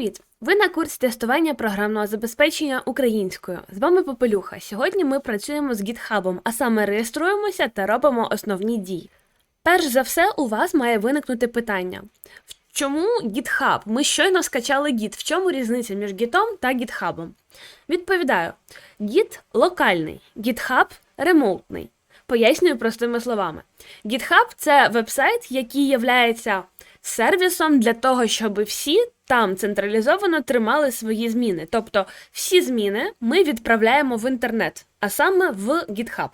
Привіт! Ви на курсі тестування програмного забезпечення українською. З вами Попелюха. Сьогодні ми працюємо з GitHub, а саме реєструємося та робимо основні дії. Перш за все, у вас має виникнути питання: В чому GitHub? Ми щойно скачали Git. В чому різниця між Git та GitHub? Відповідаю: Git локальний, GitHub ремоутний. Пояснюю простими словами. GitHub – це вебсайт, який являється сервісом для того, щоб всі там централізовано тримали свої зміни. Тобто всі зміни ми відправляємо в інтернет, а саме в GitHub.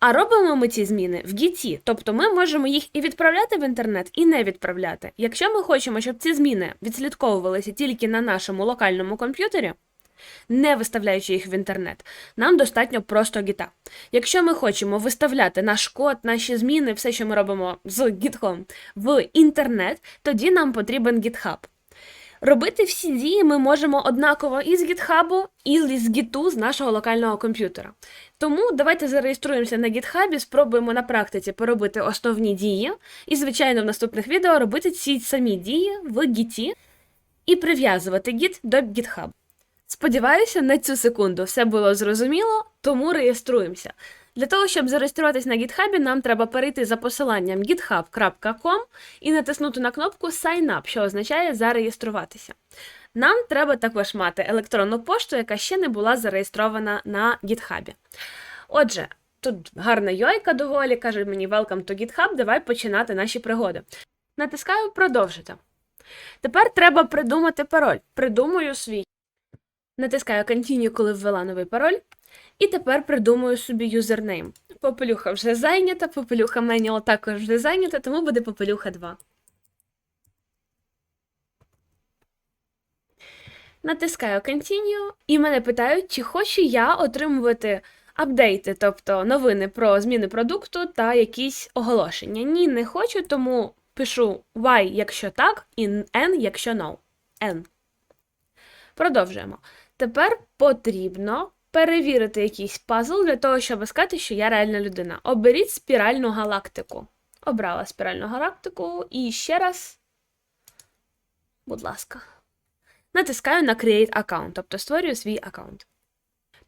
А робимо ми ці зміни в Git, тобто ми можемо їх і відправляти в інтернет, і не відправляти. Якщо ми хочемо, щоб ці зміни відслідковувалися тільки на нашому локальному комп'ютері, не виставляючи їх в інтернет, нам достатньо просто гіта. Якщо ми хочемо виставляти наш код, наші зміни, все, що ми робимо з гітхом, в інтернет, тоді нам потрібен GitHub. Робити всі дії ми можемо однаково і з GitHub, і з Git з нашого локального комп'ютера. Тому давайте зареєструємося на GitHub, спробуємо на практиці поробити основні дії, і, звичайно, в наступних відео робити ці самі дії в Git і прив'язувати Git до GitHub. Сподіваюся, на цю секунду все було зрозуміло, тому реєструємося. Для того, щоб зареєструватись на GitHub, нам треба перейти за посиланням github.com і натиснути на кнопку Sign up, що означає зареєструватися. Нам треба також мати електронну пошту, яка ще не була зареєстрована на GitHub. Отже, тут гарна йойка доволі, каже мені Welcome to GitHub, давай починати наші пригоди. Натискаю продовжити. Тепер треба придумати пароль. Придумую свій. Натискаю Continue, коли ввела новий пароль. І тепер придумую собі юзернейм. Попелюха вже зайнята, попелюха Manual також вже зайнята, тому буде попелюха 2. Натискаю Continue, і мене питають, чи хочу я отримувати апдейти, тобто новини про зміни продукту та якісь оголошення. Ні, не хочу, тому пишу Y, якщо так, і N, якщо no. N. Продовжуємо. Тепер потрібно перевірити якийсь пазл для того, щоб сказати, що я реальна людина. Оберіть спіральну галактику. Обрала спіральну галактику і ще раз, будь ласка, натискаю на Create Account, тобто створюю свій аккаунт.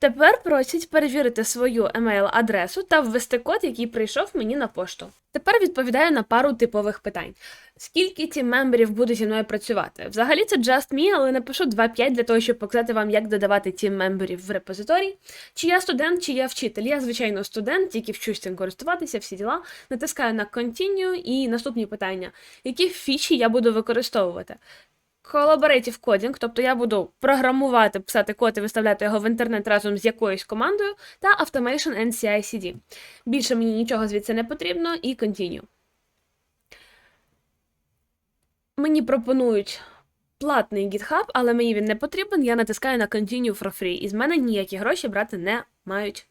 Тепер просять перевірити свою емейл-адресу та ввести код, який прийшов мені на пошту. Тепер відповідаю на пару типових питань. Скільки тім мемберів буде зі мною працювати? Взагалі це just me, але напишу 2.5 для того, щоб показати вам, як додавати тім мемберів в репозиторій. Чи я студент, чи я вчитель. Я, звичайно, студент, тільки вчусь цим користуватися, всі діла. Натискаю на Continue і наступні питання. Які фічі я буду використовувати? Collaborative coding, тобто я буду програмувати, писати код і виставляти його в інтернет разом з якоюсь командою, та Automation and CI/CD. Більше мені нічого звідси не потрібно, і Continue. Мені пропонують платний GitHub, але мені він не потрібен. Я натискаю на Continue for free, і з мене ніякі гроші брати не мають.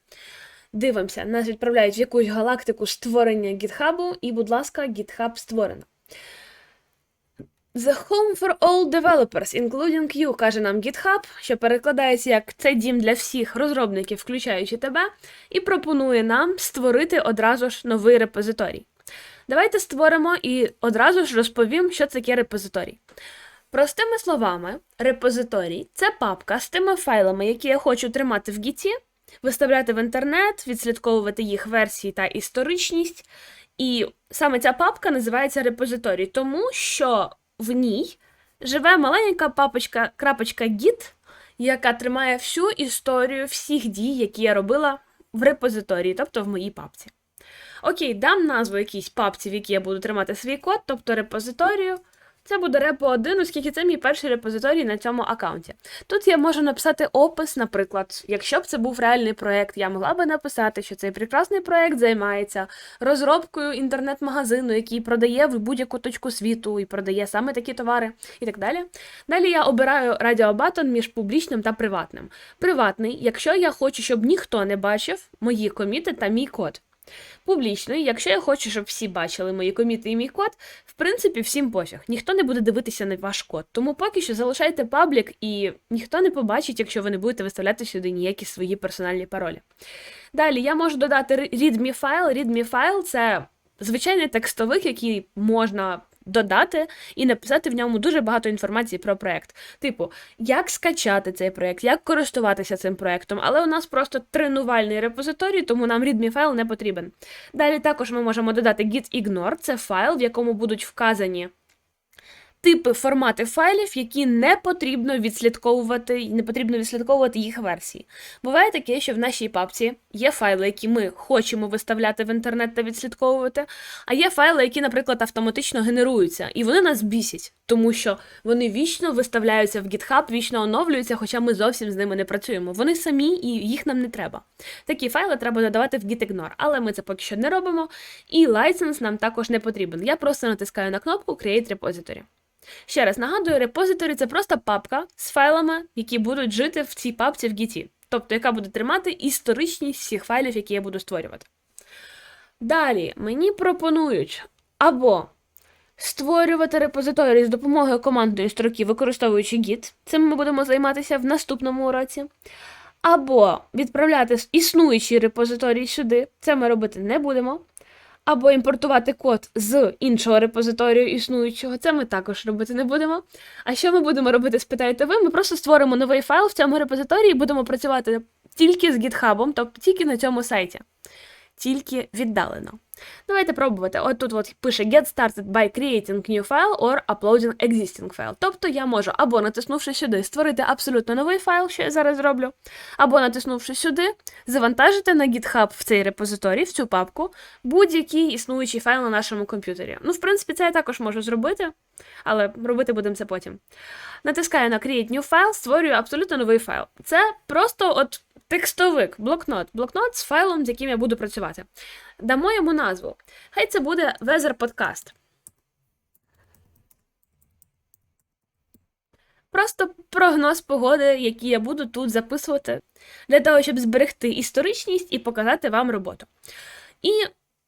Дивимося, нас відправляють в якусь галактику створення GitHub, і, будь ласка, GitHub створено. The Home for All Developers, including you, каже нам GitHub, що перекладається як це дім для всіх розробників, включаючи тебе, і пропонує нам створити одразу ж новий репозиторій. Давайте створимо і одразу ж розповім, що таке репозиторій. Простими словами, репозиторій це папка з тими файлами, які я хочу тримати в Гіті, виставляти в інтернет, відслідковувати їх версії та історичність. І саме ця папка називається репозиторій, тому що в ній живе маленька папочка крапочка Git, яка тримає всю історію всіх дій, які я робила в репозиторії, тобто в моїй папці. Окей, дам назву якійсь папці, в якій я буду тримати свій код, тобто репозиторію. Це буде репо 1, оскільки це мій перший репозиторій на цьому аккаунті. Тут я можу написати опис, наприклад, якщо б це був реальний проєкт, я могла би написати, що цей прекрасний проєкт займається розробкою інтернет-магазину, який продає в будь-яку точку світу і продає саме такі товари і так далі. Далі я обираю радіобатон між публічним та приватним. Приватний, якщо я хочу, щоб ніхто не бачив мої коміти та мій код. Публічний, якщо я хочу, щоб всі бачили мої коміти і мій код, в принципі, всім пофіг. Ніхто не буде дивитися на ваш код. Тому поки що залишайте паблік, і ніхто не побачить, якщо ви не будете виставляти сюди ніякі свої персональні паролі. Далі я можу додати readme файл. Readme файл це звичайний текстовик, який можна додати і написати в ньому дуже багато інформації про проект. Типу, як скачати цей проект, як користуватися цим проектом. Але у нас просто тренувальний репозиторій, тому нам readme файл не потрібен. Далі також ми можемо додати git-ignore, це файл, в якому будуть вказані типи формати файлів, які не потрібно відслідковувати, не потрібно відслідковувати їх версії. Буває таке, що в нашій папці є файли, які ми хочемо виставляти в інтернет та відслідковувати, а є файли, які, наприклад, автоматично генеруються, і вони нас бісять, тому що вони вічно виставляються в GitHub, вічно оновлюються, хоча ми зовсім з ними не працюємо. Вони самі і їх нам не треба. Такі файли треба додавати в gitignore, але ми це поки що не робимо, і лайсенс нам також не потрібен. Я просто натискаю на кнопку Create Repository. Ще раз нагадую, репозиторі це просто папка з файлами, які будуть жити в цій папці в Git. Тобто, яка буде тримати історичність всіх файлів, які я буду створювати. Далі мені пропонують або створювати репозиторій з допомогою командної строки, використовуючи Git. Цим ми будемо займатися в наступному уроці. Або відправляти існуючий репозиторій сюди. Це ми робити не будемо або імпортувати код з іншого репозиторію існуючого. Це ми також робити не будемо. А що ми будемо робити, спитаєте ви? Ми просто створимо новий файл в цьому репозиторії і будемо працювати тільки з GitHub, тобто тільки на цьому сайті. Тільки віддалено. Давайте пробувати. От тут от пише Get started by creating new file or uploading existing file. Тобто я можу або натиснувши сюди, створити абсолютно новий файл, що я зараз зроблю, або натиснувши сюди, завантажити на GitHub в цей репозиторій, в цю папку, будь-який існуючий файл на нашому комп'ютері. Ну, в принципі, це я також можу зробити, але робити будемо це потім. Натискаю на Create New File, створюю абсолютно новий файл. Це просто от текстовик, блокнот. Блокнот з файлом, з яким я буду працювати. Дамо йому назву. Хай це буде Weather Podcast. Просто прогноз погоди, який я буду тут записувати, для того, щоб зберегти історичність і показати вам роботу. І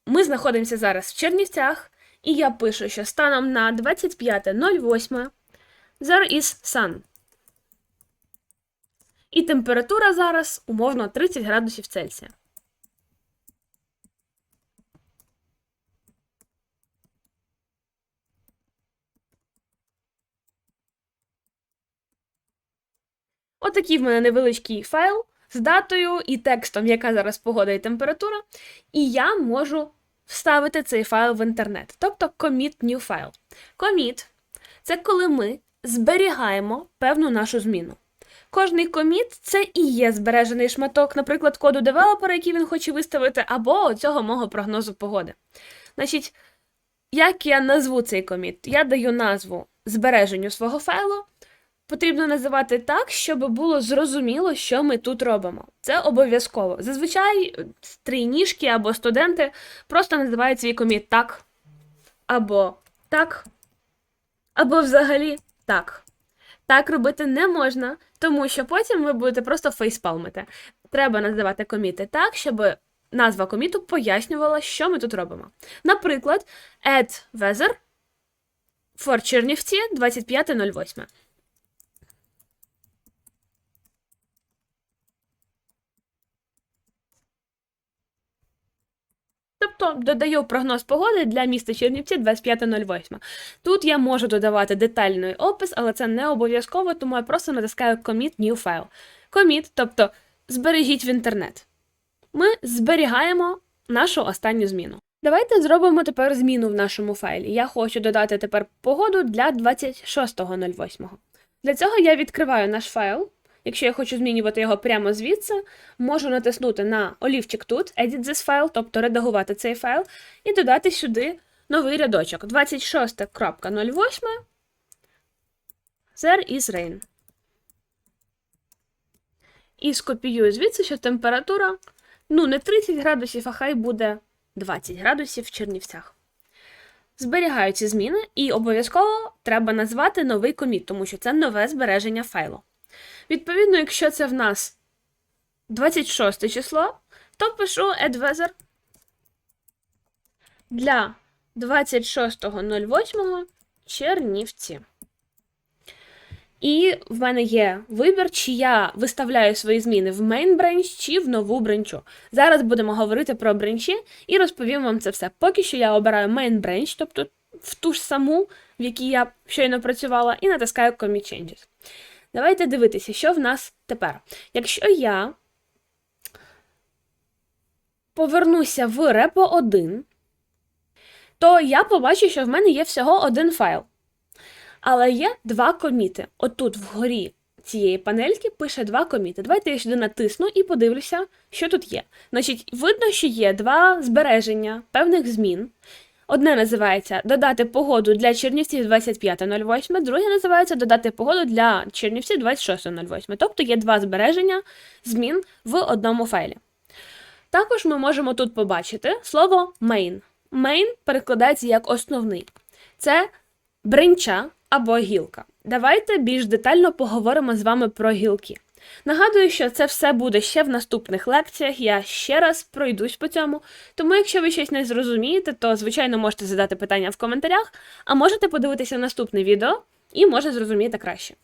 ми знаходимося зараз в Чернівцях, і я пишу, що станом на 25.08 there is sun. І температура зараз умовно 30 градусів Цельсія. Отакий в мене невеличкий файл з датою і текстом, яка зараз погода і температура. І я можу вставити цей файл в інтернет. Тобто commit new file. Commit – це коли ми зберігаємо певну нашу зміну. Кожний коміт це і є збережений шматок, наприклад, коду девелопера, який він хоче виставити, або цього мого прогнозу погоди. Значить, як я назву цей коміт? Я даю назву збереженню свого файлу. Потрібно називати так, щоб було зрозуміло, що ми тут робимо. Це обов'язково. Зазвичай трійніжки або студенти просто називають свій коміт так, або так, або взагалі так. Так робити не можна, тому що потім ви будете просто фейспалмити. Треба називати коміти так, щоб назва коміту пояснювала, що ми тут робимо. Наприклад, add weather for Чернівці 25.08. Тобто додаю прогноз погоди для міста Чернівці 25.08. Тут я можу додавати детальний опис, але це не обов'язково, тому я просто натискаю Commit New File. Commit, тобто збережіть в інтернет. Ми зберігаємо нашу останню зміну. Давайте зробимо тепер зміну в нашому файлі. Я хочу додати тепер погоду для 26.08. Для цього я відкриваю наш файл. Якщо я хочу змінювати його прямо звідси, можу натиснути на олівчик тут, Edit this file, тобто редагувати цей файл, і додати сюди новий рядочок 26.08 There is rain. І скопіюю звідси, що температура ну, не 30 градусів, а хай буде 20 градусів в Чернівцях. Зберігаю ці зміни, і обов'язково треба назвати новий коміт, тому що це нове збереження файлу. Відповідно, якщо це в нас 26 число, то пишу adweather для 26.08 Чернівці. І в мене є вибір, чи я виставляю свої зміни в main branch чи в нову бренчу. Зараз будемо говорити про бренчі і розповім вам це все. Поки що я обираю main branch, тобто в ту ж саму, в якій я щойно працювала, і натискаю Commit Changes. Давайте дивитися, що в нас тепер. Якщо я повернуся в репо 1, то я побачу, що в мене є всього один файл. Але є два коміти. Отут вгорі цієї панельки пише два коміти. Давайте я сюди натисну і подивлюся, що тут є. Значить, видно, що є два збереження певних змін. Одне називається Додати погоду для Чернівців 25.08, друге називається Додати погоду для Чернівців 26.08. Тобто є два збереження змін в одному файлі. Також ми можемо тут побачити слово main. Main перекладається як основний. Це бринча або гілка. Давайте більш детально поговоримо з вами про гілки. Нагадую, що це все буде ще в наступних лекціях. Я ще раз пройдусь по цьому. Тому, якщо ви щось не зрозумієте, то звичайно можете задати питання в коментарях, а можете подивитися наступне відео і може зрозуміти краще.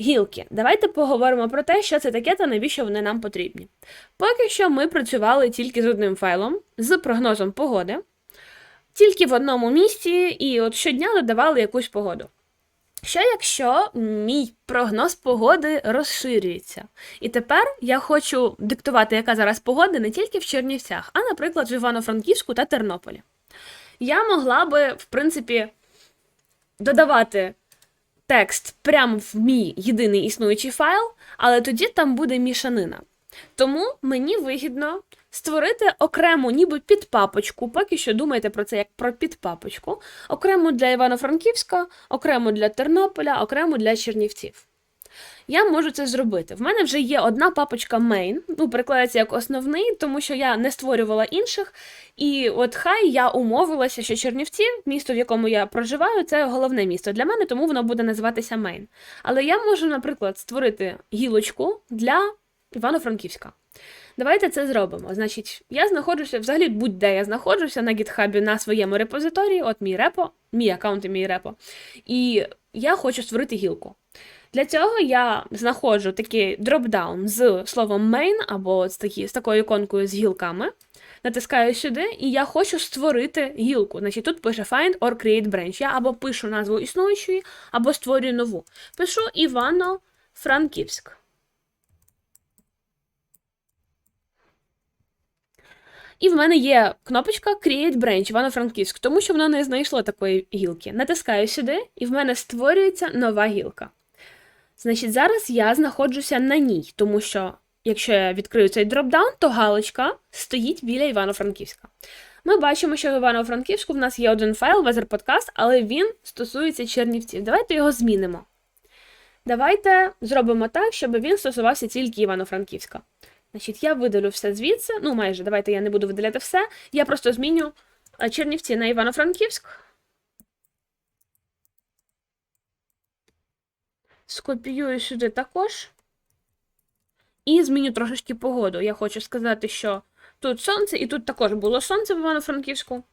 Гілки. Давайте поговоримо про те, що це таке та навіщо вони нам потрібні. Поки що ми працювали тільки з одним файлом, з прогнозом погоди, тільки в одному місці, і от щодня додавали якусь погоду. Що якщо мій прогноз погоди розширюється? І тепер я хочу диктувати, яка зараз погода не тільки в Чернівцях, а, наприклад, в Івано-Франківську та Тернополі. Я могла би, в принципі, додавати текст прямо в мій єдиний існуючий файл, але тоді там буде мішанина. Тому мені вигідно створити окрему, ніби підпапочку, поки що думайте про це як про підпапочку, окрему для Івано-Франківська, окрему для Тернополя, окрему для Чернівців. Я можу це зробити. В мене вже є одна папочка main, ну, перекладається як основний, тому що я не створювала інших. І от хай я умовилася, що Чернівці, місто, в якому я проживаю, це головне місто для мене, тому воно буде називатися main. Але я можу, наприклад, створити гілочку для Івано-Франківська. Давайте це зробимо. Значить, я знаходжуся, взагалі будь-де я знаходжуся на гітхабі на своєму репозиторії, от мій репо, мій аккаунт і мій репо. І я хочу створити гілку. Для цього я знаходжу такий дропдаун з словом main або з, такі, з такою іконкою з гілками. Натискаю сюди, і я хочу створити гілку. Значить, Тут пише Find or Create Branch. Я або пишу назву існуючої, або створюю нову. Пишу Івано-Франківськ. І в мене є кнопочка Create Branch Івано-Франківськ, тому що воно не знайшло такої гілки. Натискаю сюди, і в мене створюється нова гілка. Значить, зараз я знаходжуся на ній, тому що, якщо я відкрию цей дропдаун, то галочка стоїть біля Івано-Франківська. Ми бачимо, що в Івано-Франківську в нас є один файл, Weather Podcast, але він стосується Чернівців. Давайте його змінимо. Давайте зробимо так, щоб він стосувався тільки Івано-Франківська. Значить, я видалю все звідси. Ну, майже, давайте я не буду видаляти все. Я просто зміню Чернівці на Івано-Франківськ. Скопіюю сюди також. І зміню трошечки погоду. Я хочу сказати, що тут сонце, і тут також було сонце в Івано-Франківську.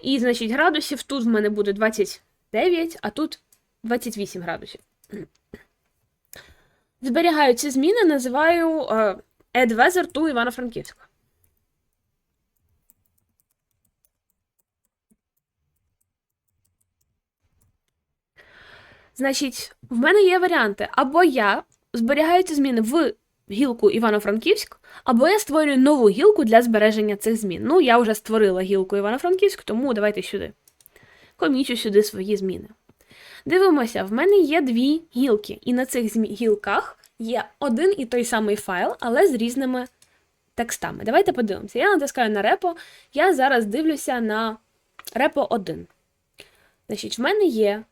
І, значить, градусів тут в мене буде 29, а тут 28 градусів. Зберігаю ці зміни, називаю uh, Add Weather Івано-Франківськ. Значить, в мене є варіанти. Або я зберігаю ці зміни в гілку Івано-Франківськ, або я створюю нову гілку для збереження цих змін. Ну, я вже створила гілку Івано-Франківськ, тому давайте сюди. Комічу сюди свої зміни. Дивимося, в мене є дві гілки, і на цих гілках є один і той самий файл, але з різними текстами. Давайте подивимося. Я натискаю на репо, я зараз дивлюся на репо 1. Значить, в мене є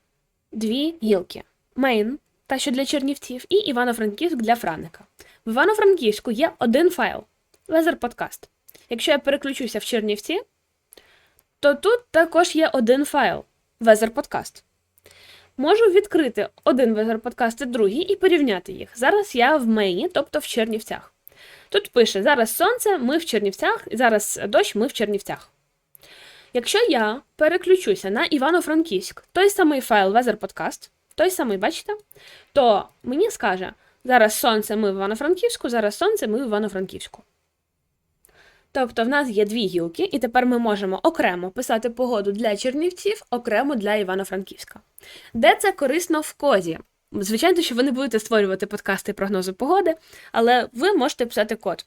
дві гілки: Main, та що для чернівців, і Івано-Франківськ для Франика. В Івано-Франківську є один файл Weather Podcast. Якщо я переключуся в Чернівці, то тут також є один файл Weather Podcast. Можу відкрити один Podcast і другий і порівняти їх. Зараз я в мейні, тобто в Чернівцях. Тут пише: зараз сонце, ми в Чернівцях, зараз дощ, ми в Чернівцях. Якщо я переключуся на Івано-Франківськ, той самий файл Weather Podcast, той самий, бачите, то мені скаже: зараз сонце ми в Івано-Франківську, зараз сонце ми в Івано-Франківську. Тобто в нас є дві гілки, і тепер ми можемо окремо писати погоду для Чернівців, окремо для Івано-Франківська. Де це корисно в коді? Звичайно, що ви не будете створювати подкасти прогнозу погоди, але ви можете писати код.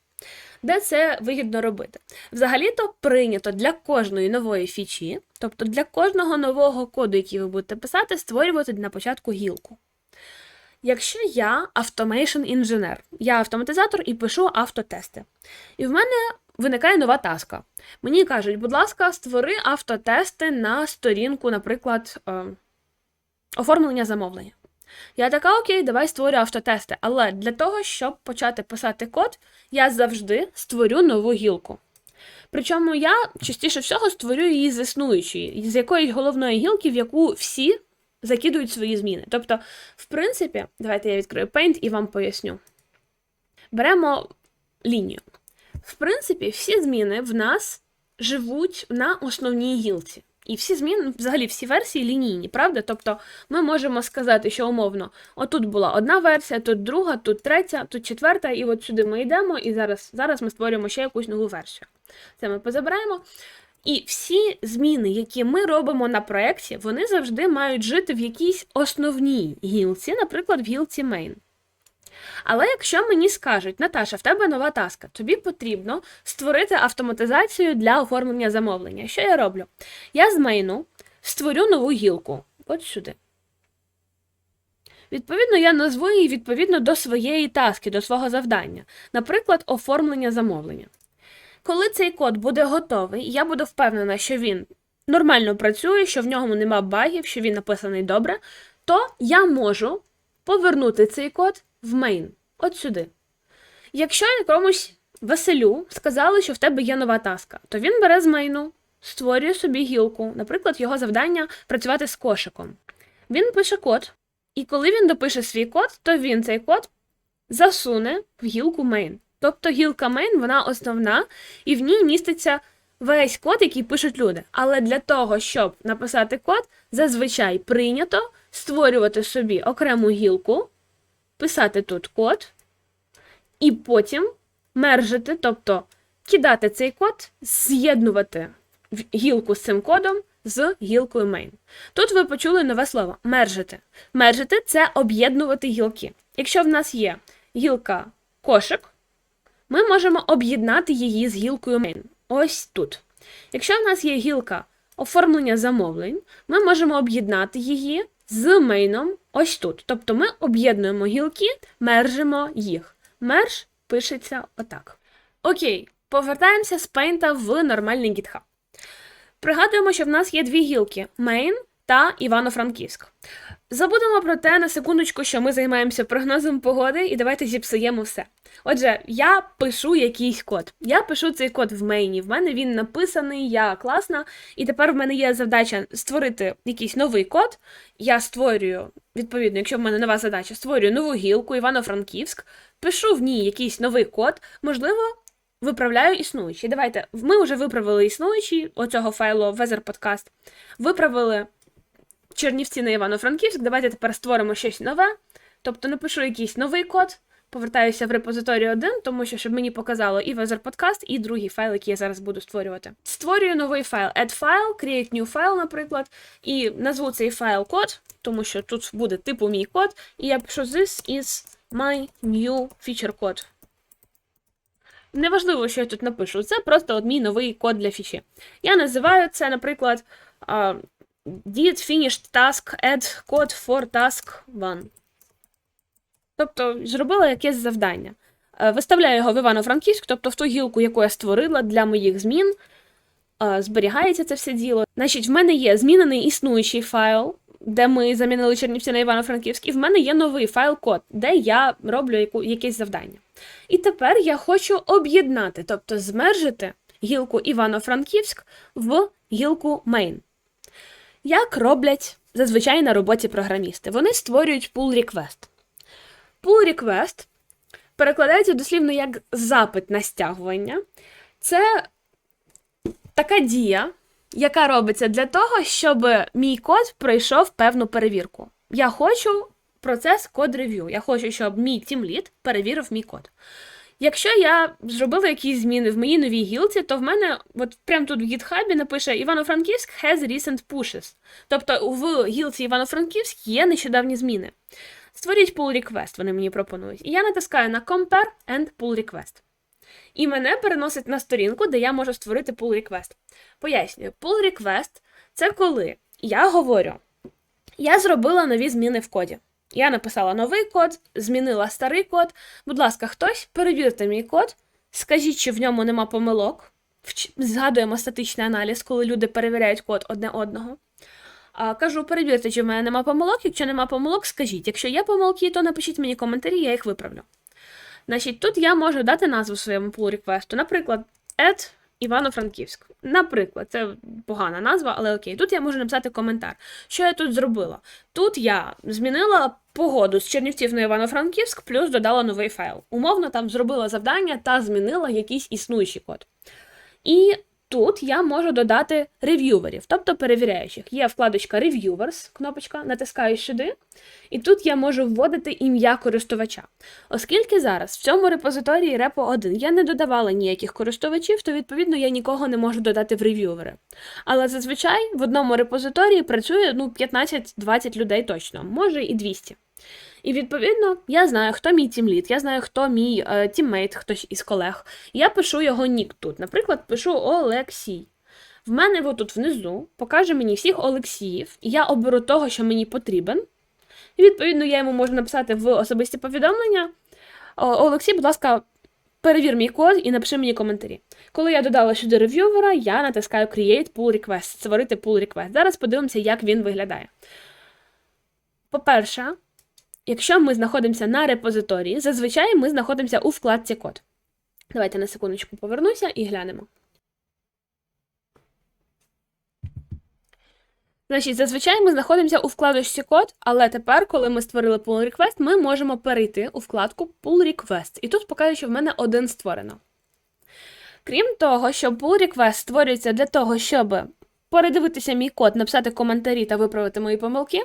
Де це вигідно робити? Взагалі-то прийнято для кожної нової фічі, тобто для кожного нового коду, який ви будете писати, створювати на початку гілку. Якщо я автомейшн інженер, я автоматизатор і пишу автотести. І в мене виникає нова таска. Мені кажуть, будь ласка, створи автотести на сторінку, наприклад, е, оформлення замовлення. Я така, окей, давай створю автотести. Але для того, щоб почати писати код, я завжди створю нову гілку. Причому я частіше всього створю її з існуючої, з якоїсь головної гілки, в яку всі закидують свої зміни. Тобто, в принципі, давайте я відкрию Paint і вам поясню. Беремо лінію. В принципі, всі зміни в нас живуть на основній гілці. І всі зміни, взагалі, всі версії лінійні, правда? Тобто ми можемо сказати, що умовно, отут була одна версія, тут друга, тут третя, тут четверта, і от сюди ми йдемо, і зараз, зараз ми створюємо ще якусь нову версію. Це ми позабираємо. І всі зміни, які ми робимо на проєкті, вони завжди мають жити в якійсь основній гілці, наприклад, в гілці main. Але якщо мені скажуть, Наташа, в тебе нова таска, тобі потрібно створити автоматизацію для оформлення замовлення. Що я роблю? Я з мейну створю нову гілку. От сюди. Відповідно, я назву її відповідно до своєї таски, до свого завдання. Наприклад, оформлення замовлення. Коли цей код буде готовий, я буду впевнена, що він нормально працює, що в ньому нема багів, що він написаний добре, то я можу повернути цей код в main, от сюди. Якщо якомусь Василю сказали, що в тебе є нова таска, то він бере з мейну, створює собі гілку, наприклад, його завдання працювати з кошиком. Він пише код, і коли він допише свій код, то він цей код засуне в гілку main. Тобто гілка main, вона основна, і в ній міститься весь код, який пишуть люди. Але для того, щоб написати код, зазвичай прийнято створювати собі окрему гілку, писати тут код, і потім мержити, тобто кидати цей код, з'єднувати гілку з цим кодом з гілкою main. Тут ви почули нове слово мержити. Мержити це об'єднувати гілки. Якщо в нас є гілка кошик, ми можемо об'єднати її з гілкою main. Ось тут. Якщо в нас є гілка оформлення замовлень, ми можемо об'єднати її з мейном ось тут. Тобто ми об'єднуємо гілки, мержимо їх. Мерж пишеться отак. Окей, повертаємося з Paint в нормальний GitHub. Пригадуємо, що в нас є дві гілки Main та Івано-Франківськ. Забудемо про те на секундочку, що ми займаємося прогнозом погоди, і давайте зіпсуємо все. Отже, я пишу якийсь код. Я пишу цей код в мейні. В мене він написаний, я класна. І тепер в мене є завдача створити якийсь новий код. Я створюю, відповідно, якщо в мене нова задача, створюю нову гілку Івано-Франківськ, пишу в ній якийсь новий код, можливо. Виправляю існуючий. Давайте, ми вже виправили існуючий оцього файлу Weather Podcast. Виправили Чернівці на Івано-Франківськ. Давайте тепер створимо щось нове. Тобто напишу якийсь новий код, повертаюся в репозиторій 1, тому що щоб мені показало і Weather Podcast, і другий файл, який я зараз буду створювати. Створюю новий файл add file, create new file, наприклад, і назву цей файл код, тому що тут буде типу мій код, і я пишу This is my new feature code. Неважливо, що я тут напишу, це просто от мій новий код для фічі. Я називаю це, наприклад, did finished task add code for task 1. Тобто зробила якесь завдання. Е, Виставляю його в Івано-Франківськ, тобто в ту гілку, яку я створила для моїх змін. Е, Зберігається це все діло. Значить, в мене є змінений існуючий файл, де ми замінили Чернівці на Івано-Франківськ, і в мене є новий файл код, де я роблю яку, якесь завдання. І тепер я хочу об'єднати, тобто змержити гілку Івано-Франківськ в гілку main. Як роблять зазвичай на роботі програмісти? Вони створюють pull request. Pull request перекладається дослівно як запит на стягування. Це така дія, яка робиться для того, щоб мій код пройшов певну перевірку. Я хочу процес код рев'ю. Я хочу, щоб мій тімлід перевірив мій код. Якщо я зробила якісь зміни в моїй новій гілці, то в мене от прямо тут в гітхабі напише Івано-Франківськ has recent pushes. Тобто в гілці Івано-Франківськ є нещодавні зміни. Створіть pull request, вони мені пропонують. І я натискаю на Compare and Pull Request. І мене переносить на сторінку, де я можу створити pull request. Пояснюю, pull request це коли я говорю, я зробила нові зміни в коді. Я написала новий код, змінила старий код. Будь ласка, хтось перевірте мій код, скажіть, чи в ньому нема помилок. Згадуємо статичний аналіз, коли люди перевіряють код одне одного. Кажу, перевірте, чи в мене нема помилок. Якщо нема помилок, скажіть. Якщо є помилки, то напишіть мені коментарі, я їх виправлю. Значить, тут я можу дати назву своєму pull реквесту Наприклад, add Івано-Франківськ. Наприклад, це погана назва, але окей. Тут я можу написати коментар. Що я тут зробила? Тут я змінила погоду з Чернівців на Івано-Франківськ, плюс додала новий файл. Умовно там зробила завдання та змінила якийсь існуючий код. І тут я можу додати рев'юверів, тобто перевіряючих. Є вкладочка Reviewers, кнопочка, натискаю сюди, і тут я можу вводити ім'я користувача. Оскільки зараз в цьому репозиторії repo 1 я не додавала ніяких користувачів, то відповідно я нікого не можу додати в рев'ювери. Але зазвичай в одному репозиторії працює ну, 15-20 людей точно, може і 200. І відповідно я знаю, хто мій тімлід, я знаю, хто мій е, тіммейт, хтось із колег. Я пишу його нік тут. Наприклад, пишу Олексій. В мене отут внизу покаже мені всіх Олексіїв, і я оберу того, що мені потрібен. І відповідно я йому можу написати в особисті повідомлення. Олексій, будь ласка, перевір мій код і напиши мені коментарі. Коли я додала сюди рев'ювера, я натискаю Create Pull Request, створити Pull Request. Зараз подивимося, як він виглядає. По-перше, якщо ми знаходимося на репозиторії, зазвичай ми знаходимося у вкладці код. Давайте на секундочку повернуся і глянемо. Значить, зазвичай ми знаходимося у вкладочці код, але тепер, коли ми створили pull request, ми можемо перейти у вкладку pull request. І тут покаже, що в мене один створено. Крім того, що pull request створюється для того, щоб передивитися мій код, написати коментарі та виправити мої помилки.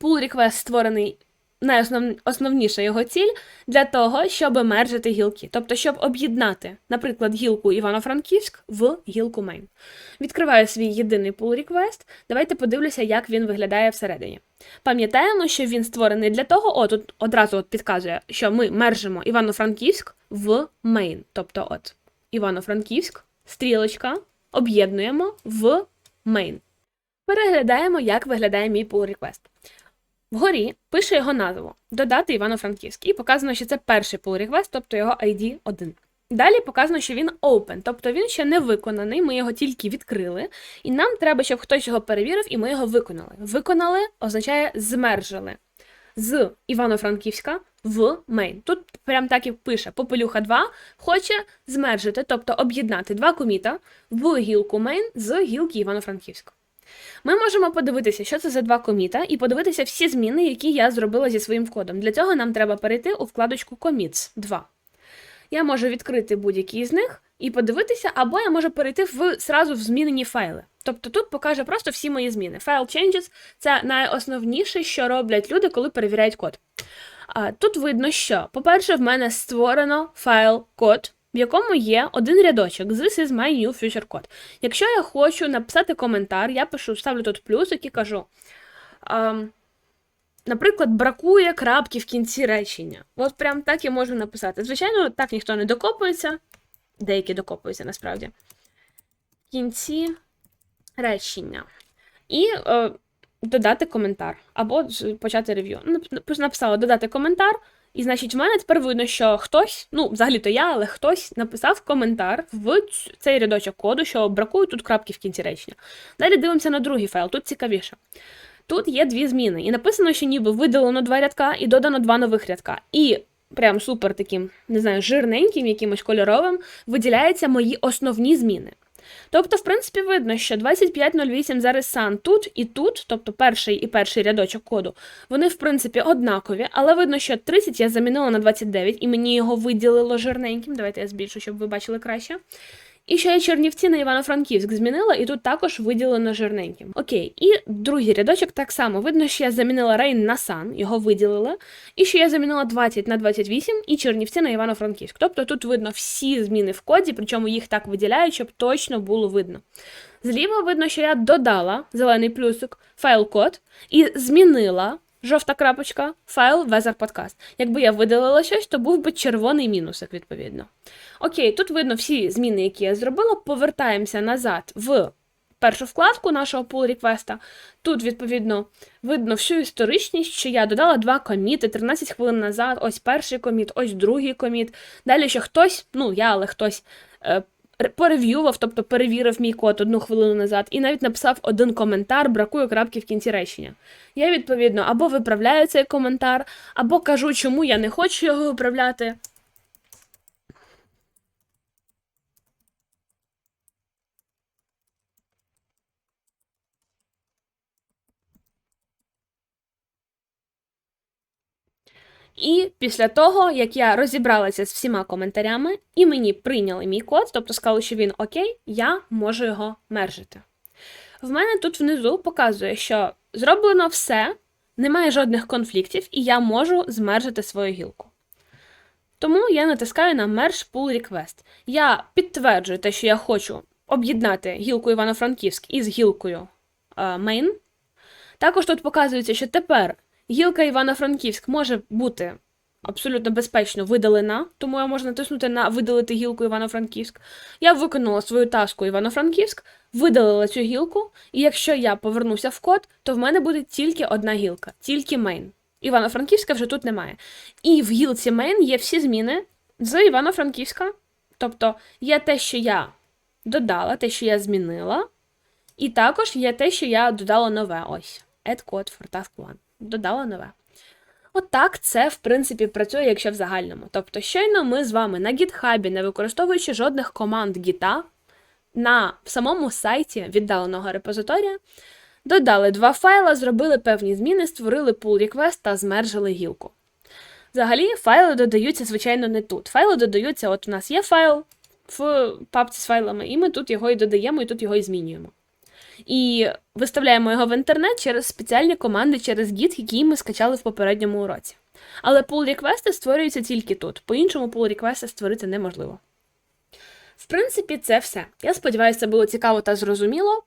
Pull request створений найосновніша його ціль для того, щоб мержити гілки, тобто щоб об'єднати, наприклад, гілку Івано-Франківськ в гілку Main. Відкриваю свій єдиний request. Давайте подивлюся, як він виглядає всередині. Пам'ятаємо, що він створений для того, о, тут одразу от підказує, що ми мержимо Івано-Франківськ в Main. Тобто, от Івано-Франківськ, стрілочка, об'єднуємо в Main. Переглядаємо, як виглядає мій pull request. Вгорі пише його назву додати Івано-Франківськ. І показано, що це перший pull request, тобто його ID 1. Далі показано, що він open, тобто він ще не виконаний, ми його тільки відкрили, і нам треба, щоб хтось його перевірив, і ми його виконали. Виконали означає змержили з Івано-Франківська в main. Тут прям так і пише: Попелюха 2 хоче змержити, тобто об'єднати два коміта в гілку main з гілки Івано-Франківська. Ми можемо подивитися, що це за два коміта, і подивитися всі зміни, які я зробила зі своїм кодом. Для цього нам треба перейти у вкладочку Commits 2. Я можу відкрити будь-який з них і подивитися, або я можу перейти в сразу в змінені файли. Тобто тут покаже просто всі мої зміни. File changes це найосновніше, що роблять люди, коли перевіряють код. Тут видно, що, по-перше, в мене створено файл код, в якому є один рядочок. This is my new future code. Якщо я хочу написати коментар, я пишу, ставлю тут плюсик і кажу. Um, Наприклад, бракує крапки в кінці речення. От прям так я можу написати. Звичайно, так ніхто не докопується. Деякі докопуються насправді. В кінці речення. І е, додати коментар. Або почати рев'ю. Написала додати коментар. І, значить, в мене тепер видно, що хтось, ну, взагалі-то я, але хтось написав коментар в цей рядочок коду, що бракують тут крапки в кінці речення. Далі дивимося на другий файл, тут цікавіше. Тут є дві зміни, і написано, що ніби видалено два рядка і додано два нових рядка. І прям супер таким, не знаю, жирненьким, якимось кольоровим, виділяються мої основні зміни. Тобто, в принципі, видно, що 2508 зараз сан тут і тут, тобто перший і перший рядочок коду, вони, в принципі, однакові, але видно, що 30 я замінила на 29, і мені його виділило жирненьким. Давайте я збільшу, щоб ви бачили краще. І ще я Чернівці на Івано-Франківськ змінила, і тут також виділено жирненьким. Окей, і другий рядочок так само. Видно, що я замінила Рейн на Сан, його виділила. І що я замінила 20 на 28 і Чернівці на Івано-Франківськ. Тобто тут видно всі зміни в коді, причому їх так виділяють, щоб точно було видно. Зліва видно, що я додала зелений плюсик, файл код і змінила жовта крапочка, файл Weather Podcast. Якби я видалила щось, то був би червоний мінусик, відповідно. Окей, тут видно всі зміни, які я зробила. Повертаємося назад в першу вкладку нашого pull реквеста. Тут, відповідно, видно всю історичність, що я додала два коміти 13 хвилин назад. Ось перший коміт, ось другий коміт. Далі ще хтось, ну я, але хтось. Ре- Порев'ював, тобто перевірив мій код одну хвилину назад, і навіть написав один коментар, бракує крапки в кінці речення. Я, відповідно, або виправляю цей коментар, або кажу, чому я не хочу його виправляти. І після того, як я розібралася з всіма коментарями, і мені прийняли мій код, тобто сказали, що він окей, я можу його мержити. В мене тут внизу показує, що зроблено все, немає жодних конфліктів, і я можу змержити свою гілку. Тому я натискаю на Merge Pull Request. Я підтверджую те, що я хочу об'єднати гілку Івано-Франківськ із гілкою е, Main. Також тут показується, що тепер гілка Івано-Франківськ може бути абсолютно безпечно видалена, тому я можу натиснути на видалити гілку Івано-Франківськ. Я виконала свою таску Івано-Франківськ, видалила цю гілку, і якщо я повернуся в код, то в мене буде тільки одна гілка, тільки мейн. Івано-Франківська вже тут немає. І в гілці мейн є всі зміни з Івано-Франківська. Тобто є те, що я додала, те, що я змінила, і також є те, що я додала нове. Ось. Add code for task 1. Додала нове. Отак це, в принципі, працює, якщо в загальному. Тобто, щойно ми з вами на гітхабі, не використовуючи жодних команд гіта, на самому сайті віддаленого репозиторія, додали два файла, зробили певні зміни, створили pull request та змержили гілку. Взагалі, файли додаються, звичайно, не тут. Файли додаються, от у нас є файл в папці з файлами, і ми тут його і додаємо, і тут його і змінюємо. І виставляємо його в інтернет через спеціальні команди через Git, які ми скачали в попередньому уроці. Але pull реквести створюються тільки тут. По-іншому pull реквести створити неможливо. В принципі, це все. Я сподіваюся, це було цікаво та зрозуміло.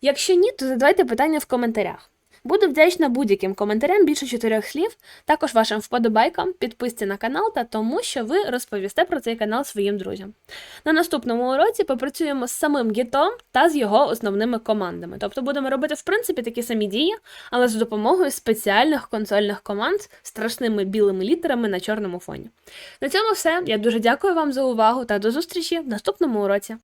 Якщо ні, то задавайте питання в коментарях. Буду вдячна будь-яким коментарям більше чотирьох слів, також вашим вподобайкам, підписці на канал та тому, що ви розповісте про цей канал своїм друзям. На наступному уроці попрацюємо з самим гітом та з його основними командами. Тобто будемо робити, в принципі, такі самі дії, але з допомогою спеціальних консольних команд з страшними білими літерами на чорному фоні. На цьому все. Я дуже дякую вам за увагу та до зустрічі в наступному уроці.